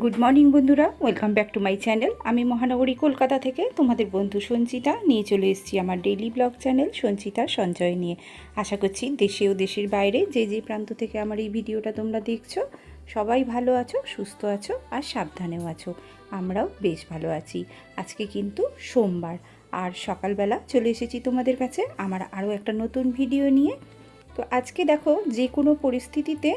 Good morning বন্ধুরা। Welcome back to my channel আমি মহানগরী কলকাতা থেকে তোমাদের বন্ধু সঞ্চিতা। নিয়ে চলে এসেছি আমার ডেইলি ব্লগ চ্যানেল সঞ্চিতা সঞ্চয় নিয়ে। আশা করছি দেশে ও দেশের বাইরে যে যে প্রান্ত থেকে আমার এই ভিডিওটা তোমরা দেখছ, সবাই ভালো আছো, সুস্থ আছো আর সাবধানেও আছো। আমরাও বেশ ভালো আছি। আজকে কিন্তু সোমবার। আর সকালবেলা চলে এসেছি তোমাদের কাছে আমার আরও একটা নতুন ভিডিও নিয়ে। তো আজকে দেখো, যে কোনো পরিস্থিতিতে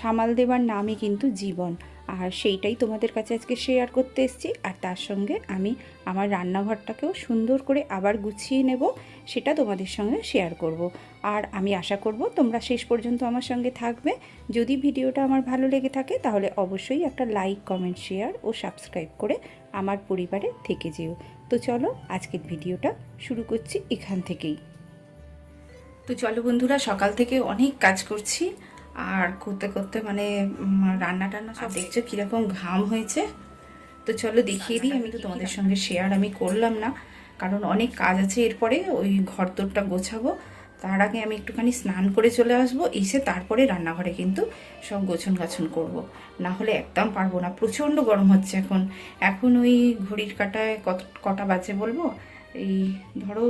সামাল দেওয়ার নামই কিন্তু জীবন। আর সেইটাই তোমাদের কাছে আজকে শেয়ার করতে এসেছি। আর তার সঙ্গে আমি আমার রান্নাঘরটাকেও সুন্দর করে আবার গুছিয়ে নেব, সেটা তোমাদের সঙ্গে শেয়ার করব। আর আমি আশা করব তোমরা শেষ পর্যন্ত আমার সঙ্গে থাকবে। যদি ভিডিওটা আমার ভালো লেগে থাকে, তাহলে অবশ্যই একটা লাইক কমেন্ট শেয়ার ও সাবস্ক্রাইব করে আমার পরিবারে থেকে যেও। তো চলো আজকের ভিডিওটা শুরু করছি এখান থেকেই। তো চলো বন্ধুরা, সকাল থেকে অনেক কাজ করছি। আর করতে করতে মানে রান্না টান্না সব দেখছ কীরকম ঘাম হয়েছে? তো চলো দেখিয়ে দিই আমি তো তোমাদের সঙ্গে শেয়ার আমি করলাম না কারণ অনেক কাজ আছে। এরপরে ওই ঘর তোরটা গোছাবো তার আগে আমি একটুখানি স্নান করে চলে আসব এসে তারপরে রান্নাঘরে কিন্তু সব গোছন গাছন করব। না হলে একদম পারব না প্রচণ্ড গরম হচ্ছে এখন। এখন ওই ঘড়ির কাটায় কত কটা বাজে বলব? এই ধরো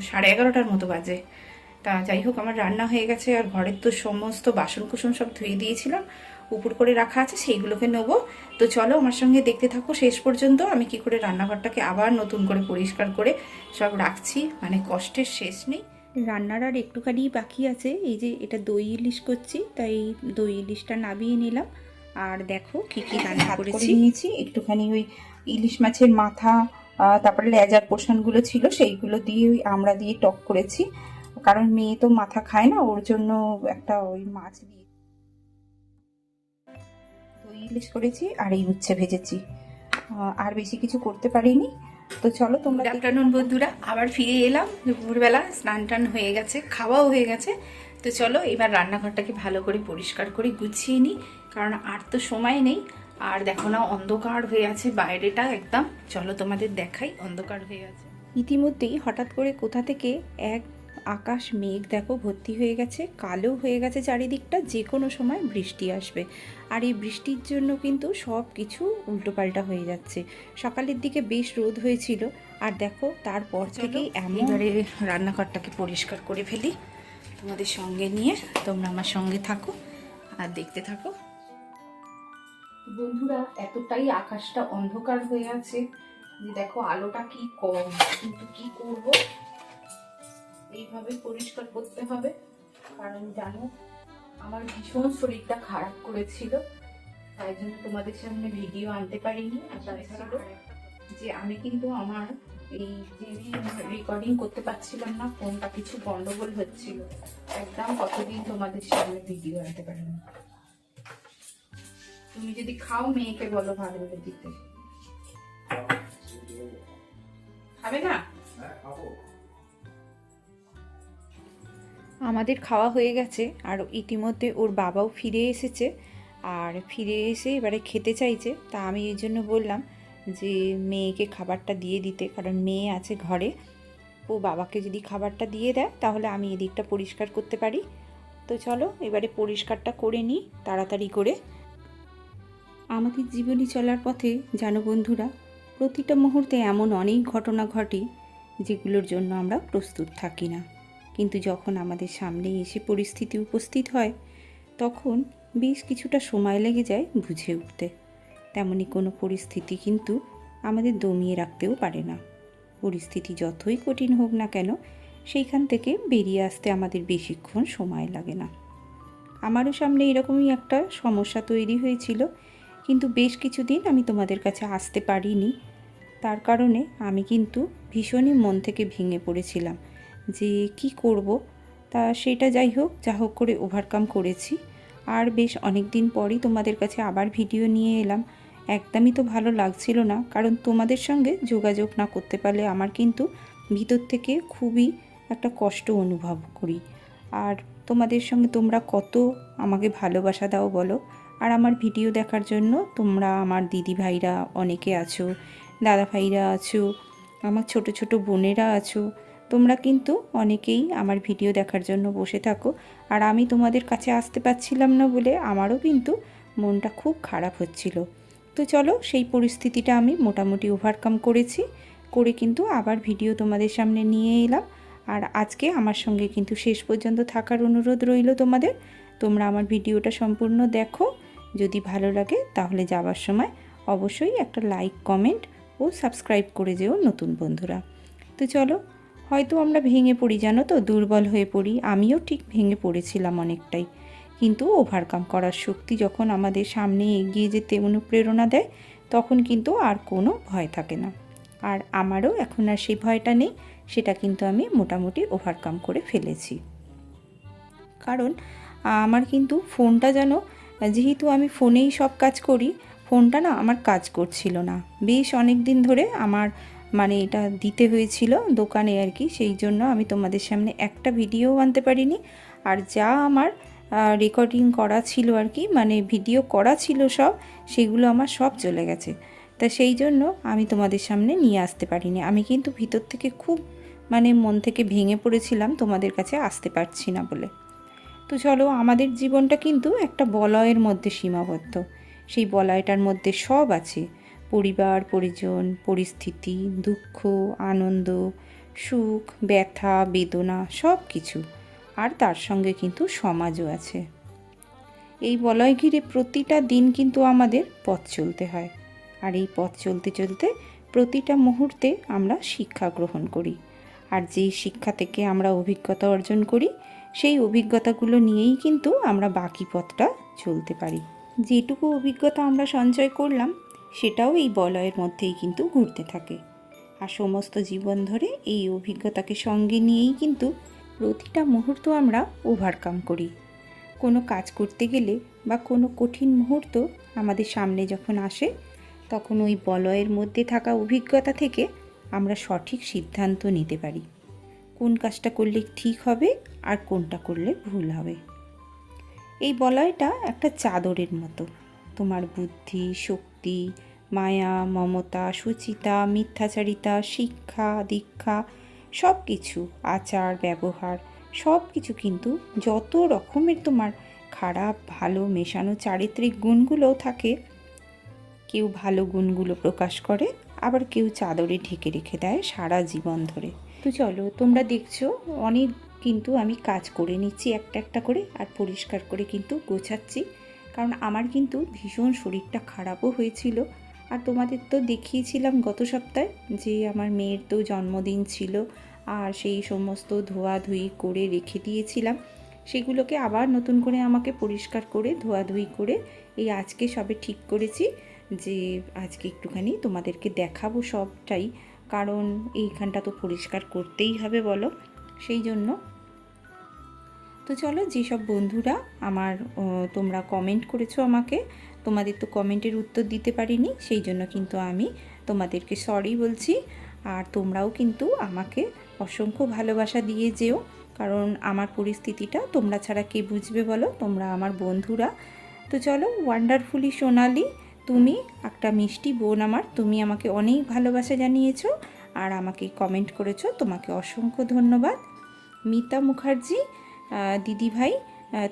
সাড়ে এগারোটার মতো বাজে। তা যাই হোক আমার রান্না হয়ে গেছে আর ঘরের তো সমস্ত বাসন কুসন সব ধুয়ে দিয়েছিলাম। উপর করে রাখা আছে সেইগুলোকে নেব। তো চলো আমার সঙ্গে দেখতে থাকো শেষ পর্যন্ত আমি কি করে রান্নাঘরটাকে আবার নতুন করে পরিষ্কার করে সব রাখছি। মানে কষ্টের শেষ নেই। রান্নার আর একটুখানি বাকি আছে। এই যে এটা দই ইলিশ করছি তাই দই ইলিশটা নাবিয়ে নিলাম। আর দেখো কি কি রান্না করেছি। নিয়েছি একটুখানি ওই ইলিশ মাছের মাথা তারপরে লেজার পোষণগুলো ছিল সেইগুলো দিয়ে ওই আমরা দিয়ে টক করেছি। কারণ মেয়ে তো মাথা খায় না ওর জন্য একটা ওই মাছ দিয়ে দই ইলিশ করেছি আর এই উচ্ছে ভেজেছি। আর বেশি কিছু করতে পারিনি। তো চলো তোমরা আফটারনুন বন্ধুরা। আবার ফিরে এলাম। দুপুরবেলা স্নান টান হয়ে গেছে খাওয়াও হয়ে গেছে। তো চলো এবার রান্নাঘরটাকে ভালো করে পরিষ্কার করে গুছিয়ে নিই কারণ আর তো সময় নেই। আর দেখো না অন্ধকার হয়ে আছে বাইরেটা একদম। চলো তোমাদের দেখাই অন্ধকার হয়ে আছে। ইতিমধ্যেই হঠাৎ করে কোথা থেকে এক আকাশ মেঘ দেখো ভর্তি হয়ে গেছে কালো হয়ে গেছে চারিদিকটা যে কোনো সময় বৃষ্টি আসবে। আর এই বৃষ্টির জন্য কিন্তু সব কিছু উল্টোপাল্টা হয়ে যাচ্ছে। সকালের দিকে বেশ রোদ হয়েছিল। আর দেখো তারপর থেকেই এমন এবারে রান্নাঘরটাকে পরিষ্কার করে ফেলি। তোমাদের সঙ্গে নিয়ে তোমরা আমার সঙ্গে থাকো আর দেখতে থাকো। বন্ধুরা এতটাই আকাশটা অন্ধকার হয়ে আছে যে দেখো আলোটা কি কম। কিন্তু কি করব? এইভাবে পরিষ্কার করতে হবে। কারণ জানো আমার ভীষণ শরীরটা খারাপ করেছিল। তাই জন্য তোমাদের সামনে ভিডিও আনতে পারিনি। আর তাছাড়া যে আমি কিন্তু আমার এই যে রেকর্ডিং করতে পারছিলাম না ফোনটা কিছু গন্ডগোল হচ্ছিল। একদম কতদিন তোমাদের সামনে ভিডিও আনতে পারিনি। তুমি যদি খাও মেয়েকে বলো ভালো করে দিতে খাবে না? আমাদের খাওয়া হয়ে গেছে, আর ইতিমধ্যে ওর বাবাও ফিরে এসেছে। আর ফিরে এসে এবারে খেতে চাইছে, তা আমি এই জন্য বললাম যে, মেয়েকে খাবারটা দিয়ে দিতে, কারণ মেয়ে আছে ঘরে। ও বাবাকে যদি খাবারটা দিয়ে দেয়, তাহলে আমি এদিকটা পরিষ্কার করতে পারি। তো চলো, এবারে পরিষ্কারটা করে নিই, তাড়াতাড়ি করে। আমাদের জীবনী চলার পথে, জানো বন্ধুরা, প্রতিটা মুহূর্তে এমন অনেক ঘটনা ঘটে, যেগুলোর জন্য আমরা প্রস্তুত থাকি না। কিন্তু যখন আমাদের সামনে এসে পরিস্থিতি উপস্থিত হয়, তখন বেশ কিছুটা সময় লেগে যায় বুঝে উঠতে। তেমনি কোনো পরিস্থিতি কিন্তু আমাদের দমিয়ে রাখতেও পারে না। পরিস্থিতি যতই কঠিন হোক না কেন, সেইখান থেকে বেরিয়ে আসতে আমাদের বেশিক্ষণ সময় লাগে না। আমারও সামনে এরকমই একটা সমস্যা তৈরি হয়েছিল, কিন্তু বেশ কিছুদিন আমি তোমাদের কাছে আসতে পারিনি। তার কারণে আমি কিন্তু ভীষণই মন থেকে ভেঙে পড়েছিলাম। যে কি করব? তা সেটা যাই হোক, যা হোক করে ওভারকাম করেছি। আর বেশ অনেক দিন পরই তোমাদের কাছে আবার ভিডিও নিয়ে এলাম। একদমই তো ভালো লাগছিল না, কারণ তোমাদের সঙ্গে যোগাযোগ না করতে পারলে আমার কিন্তু ভিতর থেকে খুবই একটা কষ্ট অনুভব করি। আর তোমাদের সঙ্গে তোমরা কত আমাকে ভালোবাসা দাও বলো? আর আমার ভিডিও দেখার জন্য তোমরা আমার দিদি ভাইরা অনেকে আছো, দাদা ভাইরা আছো, আমার ছোট ছোট বোনেরা আছো তোমরা কিন্তু অনেকেই আমার ভিডিও দেখার জন্য বসে থাকো, আর আমি তোমাদের কাছে আসতে পারছিলাম না বলে আমারও কিন্তু মনটা খুব খারাপ হচ্ছিল। তো চলো সেই পরিস্থিতিটা আমি মোটামুটি ওভারকাম করেছি, করে কিন্তু আবার ভিডিও তোমাদের সামনে নিয়ে এলাম। আর আজকে আমার সঙ্গে কিন্তু শেষ পর্যন্ত থাকার অনুরোধ রইল তোমাদের। তোমরা আমার ভিডিওটা সম্পূর্ণ দেখো, যদি ভালো লাগে তাহলে যাবার সময় অবশ্যই একটা লাইক কমেন্ট ও সাবস্ক্রাইব করে যেও নতুন বন্ধুরা। তো চলো হয়তো আমরা ভেঙে পড়ি, জানো তো? দুর্বল হয়ে পড়ি। আমিও ঠিক ভেঙে পড়েছিলাম অনেকটাই। কিন্তু ওভারকাম করার শক্তি যখন আমাদের সামনে এগিয়ে যেতে অনুপ্রেরণা দেয়, তখন কিন্তু আর কোনো ভয় থাকে না। আর আমারও এখন আর সেই ভয়টা নেই, সেটা কিন্তু আমি মোটামুটি ওভারকাম করে ফেলেছি। কারণ, আমার কিন্তু ফোনটা যেন যেহেতু আমি ফোনেই সব কাজ করি, ফোনটা না আমার কাজ করছিল না। বেশ অনেক দিন ধরে আমার মানে এটা দিতে হয়েছিল দোকানে আর কি, সেই জন্য আমি তোমাদের সামনে একটা ভিডিও আনতে পারিনি। আর যা আমার রেকর্ডিং করা ছিল আর কি মানে ভিডিও করা ছিল সব, সেগুলো আমার সব চলে গেছে। তা সেই জন্য আমি তোমাদের সামনে নিয়ে আসতে পারিনি। আমি কিন্তু ভিতর থেকে খুব মানে মন থেকে ভেঙে পড়েছিলাম, তোমাদের কাছে আসতে পারছি না বলে। তো চলো, আমাদের জীবনটা কিন্তু একটা বলয়ের মধ্যে সীমাবদ্ধ। সেই বলয়টার মধ্যে সব আছে। পরিবার, পরিজন, পরিস্থিতি, দুঃখ, আনন্দ, সুখ, ব্যথা, বেদনা সব কিছু আর তার সঙ্গে কিন্তু সমাজও আছে। এই বলয় ঘিরে প্রতিটা দিন কিন্তু আমাদের পথ চলতে হয়। আর এই পথ চলতে চলতে প্রতিটা মুহূর্তে আমরা শিক্ষা গ্রহণ করি। আর যেই শিক্ষা থেকে আমরা অভিজ্ঞতা অর্জন করি, সেই অভিজ্ঞতাগুলো নিয়েই কিন্তু আমরা বাকি পথটা চলতে পারি। যেটুকু অভিজ্ঞতা আমরা সঞ্চয় করলাম সেটাও এই বলয়ের মধ্যেই কিন্তু ঘুরতে থাকে। আর সমস্ত জীবন ধরে এই অভিজ্ঞতাকে সঙ্গে নিয়েই কিন্তু প্রতিটা মুহূর্ত আমরা ওভারকাম করি। কোনো কাজ করতে গেলে বা কোনো কঠিন মুহূর্ত আমাদের সামনে যখন আসে, তখন ওই বলয়ের মধ্যে থাকা অভিজ্ঞতা থেকে আমরা সঠিক সিদ্ধান্ত নিতে পারি। কোন কাজটা করলে ঠিক হবে আর কোনটা করলে ভুল হবে। এই বলয়টা একটা চাদরের মতো। তোমার বুদ্ধি, শক্তি মায়া, মমতা, সুচিতা, মিথ্যাচারিতা, শিক্ষা, দীক্ষা সব কিছু আচার, ব্যবহার সব কিছু কিন্তু যত রকমের তোমার খারাপ, ভালো, মেশানো চারিত্রিক গুণগুলোও থাকে, কেউ ভালো গুণগুলো প্রকাশ করে, আবার কেউ চাদরে ঢেকে রেখে দেয় সারা জীবন ধরে। তো চলো, তোমরা দেখছ, অনেক কিন্তু আমি কাজ করে নিচ্ছি, একটা একটা করে, আর পরিষ্কার করে কিন্তু গোছাচ্ছি। কারণ আমার কিন্তু ভীষণ শরীরটা খারাপও হয়েছিল। আর তোমাদের তো দেখিয়েছিলাম গত সপ্তাহে যে আমার মেয়ের তো জন্মদিন ছিল আর সেই সমস্ত ধোয়াধুয়ি করে রেখে দিয়েছিলাম। সেগুলোকে আবার নতুন করে আমাকে পরিষ্কার করে, ধোয়াধুয়ি করে এই আজকে সবে ঠিক করেছি যে আজকে একটুখানি তোমাদেরকে দেখাবো সবটাই। কারণ এইখানটা তো পরিষ্কার করতেই হবে বলো। সেই জন্য তো চলো যেসব বন্ধুরা আমার তোমরা কমেন্ট করেছ আমাকে, তোমাদের তো কমেন্টের উত্তর দিতে পারিনি, সেই জন্য কিন্তু আমি তোমাদেরকে সরি বলছি। আর তোমরাও কিন্তু আমাকে অসংখ্য ভালোবাসা দিয়ে যেও, কারণ আমার পরিস্থিতিটা তোমরা ছাড়া কে বুঝবে বলো? তোমরা আমার বন্ধুরা। তো চলো ওয়ান্ডারফুলি সোনালি, তুমি একটা মিষ্টি বোন আমার, তুমি আমাকে অনেক ভালোবাসা জানিয়েছো আর আমাকে কমেন্ট করেছ, তোমাকে অসংখ্য ধন্যবাদ। মিতা মুখার্জি দিদি ভাই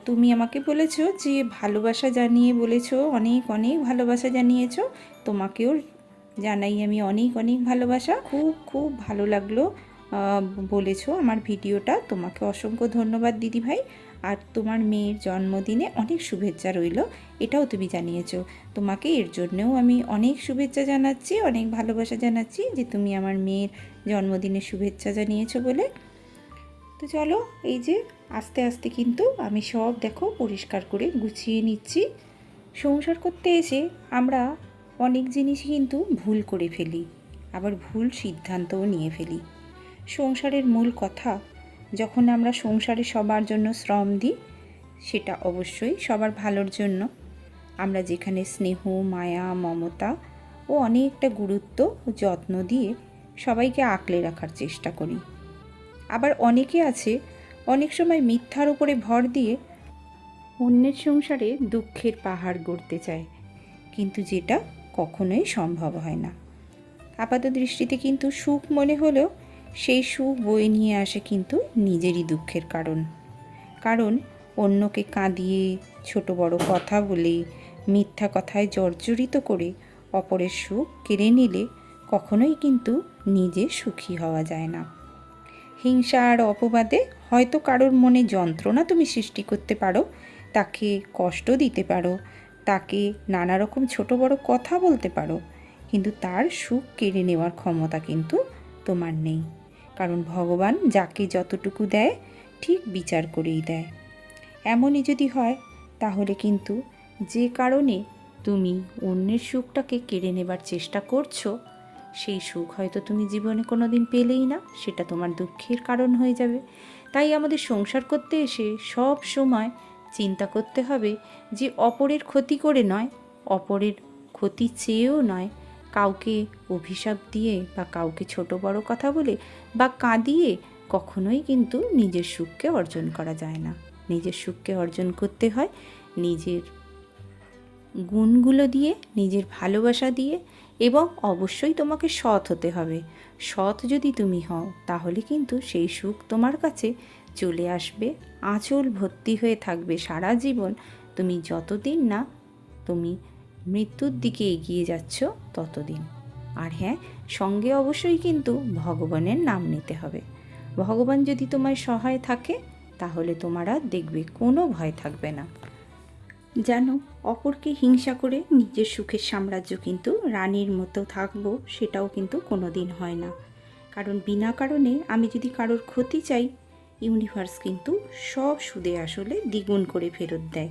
তুমি আমাকে বলেছ যে ভালোবাসা জানিয়ে বলেছ, অনেক অনেক ভালোবাসা জানিয়েছো। তোমাকেও জানাই আমি অনেক অনেক ভালোবাসা। খুব খুব ভালো লাগল বলেছ আমার ভিডিওটা। তোমাকে অসংখ্য ধন্যবাদ দিদি ভাই। আর তোমার মেয়ের জন্মদিনে অনেক শুভেচ্ছা রইল, এটাও তুমি জানিয়েছো। তোমাকে এর জন্যও আমি অনেক শুভেচ্ছা জানাচ্ছি, অনেক ভালোবাসা জানাচ্ছি যে তুমি আমার মেয়ের জন্মদিনে শুভেচ্ছা জানিয়েছো বলে। তো চলো, এই যে আস্তে আস্তে কিন্তু আমি সব দেখো পরিষ্কার করে গুছিয়ে নিচ্ছি। সংসার করতে এসে আমরা অনেক জিনিসই কিন্তু ভুল করে ফেলি, আবার ভুল সিদ্ধান্তও নিয়ে ফেলি। সংসারের মূল কথা, যখন আমরা সংসারে সবার জন্য শ্রম দিই, সেটা অবশ্যই সবার ভালোর জন্য। আমরা যেখানে স্নেহ, মায়া, মমতা ও অনেকটা গুরুত্ব ও যত্ন দিয়ে সবাইকে আঁকলে রাখার চেষ্টা করি। আবার অনেকে আছে অনেক সময় মিথ্যার উপরে ভর দিয়ে অন্যের সংসারে দুঃখের পাহাড় গড়তে চায়। কিন্তু যেটা কখনোই সম্ভব হয় না। আপাত দৃষ্টিতে কিন্তু সুখ মনে হলেও সেই সুখ বয়ে নিয়ে আসে কিন্তু নিজেরই দুঃখের কারণ। কারণ অন্যকে কাঁদিয়ে, ছোট বড় কথা বলে, মিথ্যা কথায় জর্জরিত করে অপরের সুখ কেড়ে নিলে কখনোই কিন্তু নিজে সুখী হওয়া যায় না। হিংসা আর অপবাদে হয়তো কারোর মনে যন্ত্রণা তুমি সৃষ্টি করতে পারো, তাকে কষ্ট দিতে পারো, তাকে নানা রকম ছোট বড় কথা বলতে পারো, কিন্তু তার সুখ কেড়ে নেওয়ার ক্ষমতা কিন্তু তোমার নেই। কারণ ভগবান যাকে যতটুকু দেয়, ঠিক বিচার করেই দেয়। এমনই যদি হয়, তাহলে কিন্তু যে কারণে তুমি অন্যের সুখটাকে কেড়ে নেবার চেষ্টা করছ সেই সুখ হয়তো তুমি জীবনে কোনো দিন পেলেই না, সেটা তোমার দুঃখের কারণ হয়ে যাবে। তাই আমাদের সংসার করতে এসে সব সময় চিন্তা করতে হবে যে অপরের ক্ষতি করে নয়, অপরের ক্ষতি চেয়েও নয়। কাউকে অভিশাপ দিয়ে বা কাউকে ছোট বড় কথা বলে বা কাঁদিয়ে কখনোই কিন্তু নিজের সুখকে অর্জন করা যায় না। নিজের সুখকে অর্জন করতে হয় নিজের গুণগুলো দিয়ে, নিজের ভালোবাসা দিয়ে এবং অবশ্যই তোমাকে সৎ হতে হবে। সৎ যদি তুমি হও, তাহলে কিন্তু সেই সুখ তোমার কাছে চলে আসবে। আঁচল ভর্তি হয়ে থাকবে সারা জীবন। তুমি যতদিন না তুমি মৃত্যুর দিকে এগিয়ে যাচ্ছ, ততদিন। আর হ্যাঁ সঙ্গে অবশ্যই কিন্তু ভগবানের নাম নিতে হবে। ভগবান যদি তোমায় সহায় থাকে, তাহলে তোমার আর দেখবে কোনো ভয় থাকবে না। জানো অপরকে হিংসা করে নিজের সুখের সাম্রাজ্য কিন্তু রানীর মতো থাকব সেটাও কিন্তু কোনো দিন হয় না। কারণ বিনা কারণে আমি যদি কারোর ক্ষতি চাই ইউনিভার্স কিন্তু সব সুদে আসলে দ্বিগুণ করে ফেরত দেয়।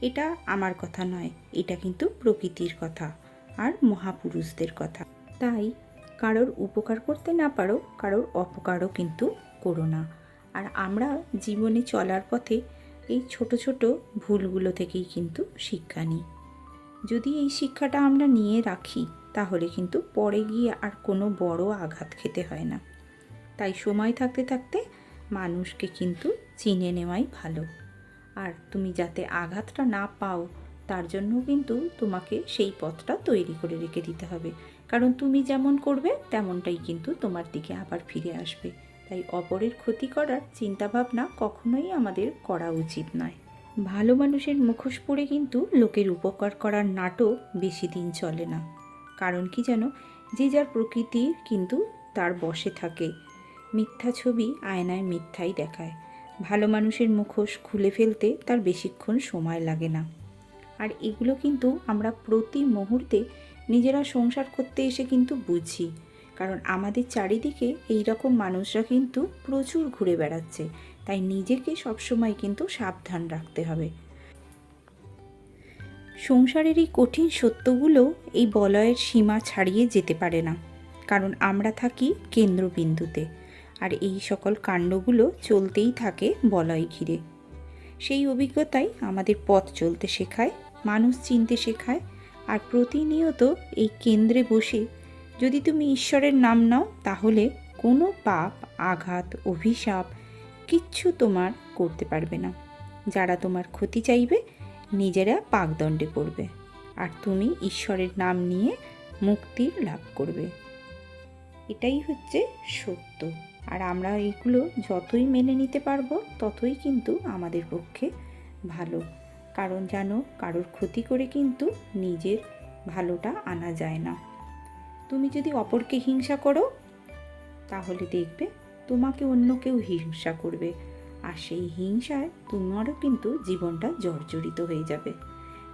এটা আমার কথা নয়, এটা কিন্তু প্রকৃতির কথা আর মহাপুরুষদের কথা। তাই কারোর উপকার করতে না পারো, কারোর অপকারও কিন্তু করো না। আর আমরা জীবনে চলার পথে এই ছোট ছোট ভুলগুলো থেকেই কিন্তু শিক্ষা নিই। যদি এই শিক্ষাটা আমরা নিয়ে রাখি, তাহলে কিন্তু পরে গিয়ে আর কোনো বড় আঘাত খেতে হয় না। তাই সময় থাকতে থাকতে মানুষকে কিন্তু চিনে নেওয়াই ভালো। আর তুমি যাতে আঘাতটা না পাও, তার জন্য কিন্তু তোমাকে সেই পথটা তৈরি করে রেখে দিতে হবে। কারণ তুমি যেমন করবে, তেমনটাই কিন্তু তোমার দিকে আবার ফিরে আসবে। তাই অপরের ক্ষতি করার চিন্তাভাবনা কখনোই আমাদের করা উচিত নয়। ভালো মানুষের মুখোশ পরে কিন্তু লোকের উপকার করার নাটক বেশি দিন চলে না। কারণ কি যেন যে যার প্রকৃতি কিন্তু তার বসে থাকে। মিথ্যা ছবি আয়নায় মিথ্যাই দেখায়। ভালো মানুষের মুখোশ খুলে ফেলতে তার বেশিক্ষণ সময় লাগে না। আর এগুলো কিন্তু আমরা প্রতি মুহূর্তে নিজেরা সংসার করতে এসে কিন্তু বুঝি। কারণ আমাদের চারিদিকে এই রকম মানুষরা কিন্তু প্রচুর ঘুরে বেড়াচ্ছে। তাই নিজেকে সবসময় কিন্তু সাবধান রাখতে হবে। সংসারের এই কঠিন সত্যগুলো এই বলয়ের সীমা ছাড়িয়ে যেতে পারে না। কারণ আমরা থাকি কেন্দ্রবিন্দুতে। আর এই সকল কাণ্ডগুলো চলতেই থাকে বলয় ঘিরে। সেই অভিজ্ঞতাই আমাদের পথ চলতে শেখায়, মানুষ চিনতে শেখায়, আর প্রতিনিয়ত এই কেন্দ্রে বসে যদি তুমি ঈশ্বরের নাম নাও, তাহলে কোনো পাপ, আঘাত, অভিশাপ কিচ্ছু তোমার করতে পারবে না। যারা তোমার ক্ষতি চাইবে, নিজেরা পাকদণ্ডে পড়বে। আর তুমি ঈশ্বরের নাম নিয়ে মুক্তি লাভ করবে। এটাই হচ্ছে সত্য। আর আমরা এগুলো যতই মেনে নিতে পারব, ততই কিন্তু আমাদের পক্ষে ভালো। কারণ জানো, কারোর ক্ষতি করে কিন্তু নিজের ভালোটা আনা যায় না। তুমি যদি অপরকে হিংসা করো, তাহলে দেখবে তোমাকে অন্য কেউ হিংসা করবে। আর সেই হিংসায় তোমারও কিন্তু জীবনটা জর্জরিত হয়ে যাবে।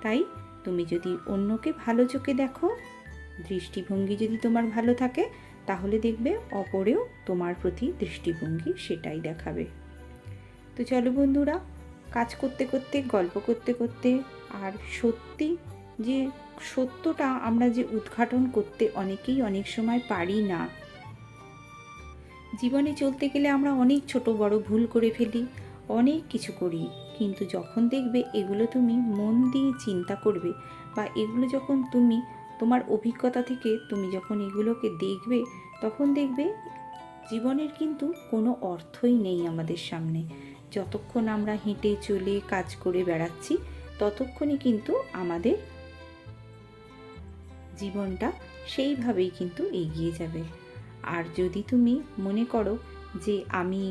তাই তুমি যদি অন্যকে ভালো চোখে দেখো, দৃষ্টিভঙ্গি যদি তোমার ভালো থাকে, তাহলে দেখবে অপরেও তোমার প্রতি দৃষ্টিভঙ্গি সেটাই দেখাবে। তো চলো বন্ধুরা, কাজ করতে করতে, গল্প করতে করতে আর সত্যি যে সত্যটা আমরা যে উদ্ঘাটন করতে অনেকেই অনেক সময় পারি না। জীবনে চলতে গেলে আমরা অনেক ছোট বড় ভুল করে ফেলি, অনেক কিছু করি। কিন্তু যখন দেখবে এগুলো তুমি মন দিয়ে চিন্তা করবে বা এগুলো যখন তুমি তোমার অভিজ্ঞতা থেকে তুমি যখন এগুলোকে দেখবে, তখন দেখবে জীবনের কিন্তু কোনো অর্থই নেই আমাদের সামনে। যতক্ষণ আমরা হেঁটে চলে কাজ করে বেড়াচ্ছি, ততক্ষণই কিন্তু আমাদের জীবনটা সেইভাবেই কিন্তু এগিয়ে যাবে। আর যদি তুমি মনে করো যে আমি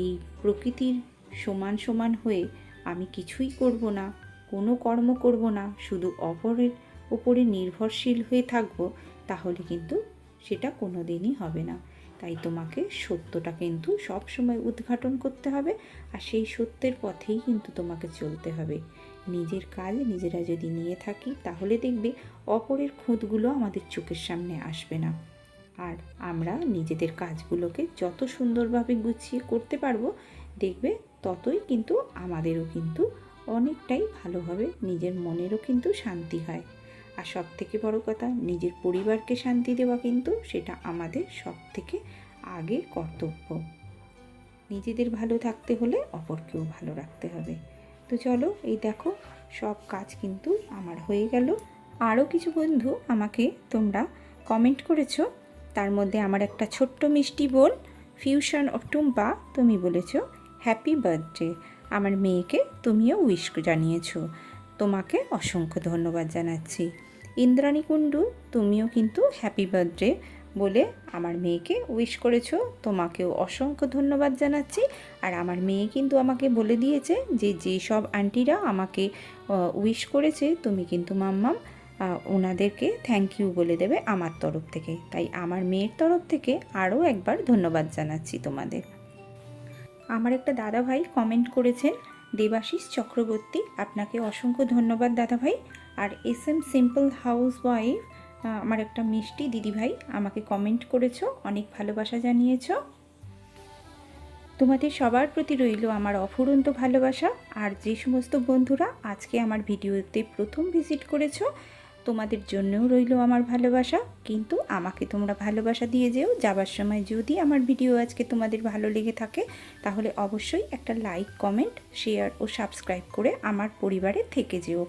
এই প্রকৃতির সমান সমান হয়ে আমি কিছুই করব না, কোনো কর্ম করব না, শুধু অপরের ওপরে নির্ভরশীল হয়ে থাকব, তাহলে কিন্তু সেটা কোনো দিনই হবে না। তাই তোমাকে সত্যটা কিন্তু সব সময় উদ্ঘাটন করতে হবে, আর সেই সত্যের পথেই কিন্তু তোমাকে চলতে হবে। নিজের কাজ নিজেরা যদি নিয়ে থাকি, তাহলে দেখবে অপরের খুঁতগুলো আমাদের চোখের সামনে আসবে না। আর আমরা নিজেদের কাজগুলোকে যত সুন্দরভাবে গুছিয়ে করতে পারব, দেখবে ততই কিন্তু আমাদেরও কিন্তু অনেকটাই ভালো হবে নিজের মনেরও কিন্তু শান্তি হয়। আর সব থেকে বড় কথা, নিজের পরিবারকে শান্তি দেওয়া কিন্তু সেটা আমাদের সব থেকে আগে কর্তব্য। নিজেদের ভালো থাকতে হলে অপরকেও ভালো রাখতে হবে। তো চলো, এই দেখো, সব কাজ কিন্তু আমার হয়ে গেল। আরও কিছু বন্ধু আমাকে তোমরা কমেন্ট করেছ। তার মধ্যে আমার একটা ছোট্ট মিষ্টি বোন ফিউশন ও টুম্পা তুমি বলেছ হ্যাপি বার্থডে আমার মেয়েকে তুমিও উইশ জানিয়েছো। তোমাকে অসংখ্য ধন্যবাদ জানাচ্ছি। ইন্দ্রাণী কুণ্ডু, তুমিও কিন্তু হ্যাপি বার্থডে বলে আমার মেয়েকে উইশ করেছ। তোমাকেও অসংখ্য ধন্যবাদ জানাচ্ছি। আর আমার মেয়ে কিন্তু আমাকে বলে দিয়েছে যে যেসব আন্টিরা আমাকে উইশ করেছে, তুমি কিন্তু মাম্মাম ওনাদেরকে থ্যাংক ইউ বলে দেবে আমার তরফ থেকে। তাই আমার মেয়ের তরফ থেকে আরও একবার ধন্যবাদ জানাচ্ছি তোমাদের। আমার একটা দাদা ভাই কমেন্ট করেছেন, দেবাশিস চক্রবর্তী, আপনাকে অসংখ্য ধন্যবাদ দাদা ভাই আর S M simple house wife আমার একটা মিষ্টি দিদিভাই আমাকে কমেন্ট করেছ, অনেক ভালোবাসা জানিয়েছো। তোমাদের সবার প্রতি রইল আমার অফুরন্ত ভালোবাসা, আর যে সমস্ত বন্ধুরা আজকে আমার ভিডিওতে প্রথম ভিজিট করেছ, তোমাদের জন্যও রইল আমার ভালোবাসা। কিন্তু আমাকে তোমরা ভালোবাসা দিয়ে যেও, যাবার সময় যদি আমার ভিডিও আজকে তোমাদের ভালো লেগে থাকে, তাহলে অবশ্যই একটা লাইক কমেন্ট শেয়ার ও সাবস্ক্রাইব করে আমার পরিবারে থেকে যেও।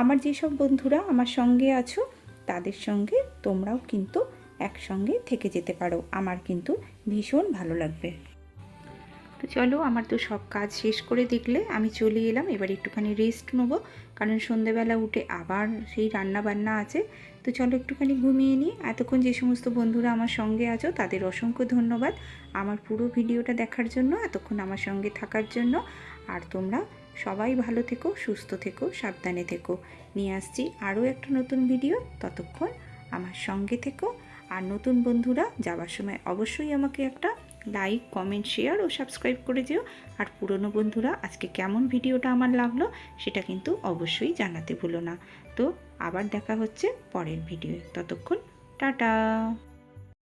আমার যেসব বন্ধুরা আমার সঙ্গে আছো তাদের সঙ্গে তোমরাও কিন্তু একসঙ্গে থেকে যেতে পারো। আমার কিন্তু ভীষণ ভালো লাগবে। তো চলো, আমার তো সব কাজ শেষ করে দেখলে আমি চলে এলাম। এবার একটুখানি রেস্ট নেব, কারণ সন্ধেবেলা উঠে আবার সেই রান্না বান্না আছে। তো চলো একটুখানি ঘুমিয়ে নিই। এতক্ষণ যে সমস্ত বন্ধুরা আমার সঙ্গে আছো, তাদের অসংখ্য ধন্যবাদ আমার পুরো ভিডিওটা দেখার জন্য, এতক্ষণ আমার সঙ্গে থাকার জন্য। আর তোমরা সবাই ভালো থেকো, সুস্থ থেকো, সাবধানে থেকো। নিয়ে আসছি আরও একটা নতুন ভিডিও। ততক্ষণ আমার সঙ্গে থেকো। আর নতুন বন্ধুরা, যাওয়ার সময় অবশ্যই আমাকে একটা লাইক, কমেন্ট, শেয়ার ও সাবস্ক্রাইব করে দিও আর পুরনো বন্ধুরা, আজকে কেমন ভিডিওটা আমার লাগল, সেটা কিন্তু অবশ্যই জানাতে ভুলো না। তো আবার দেখা হচ্ছে পরের ভিডিও ততক্ষণ, টাটা!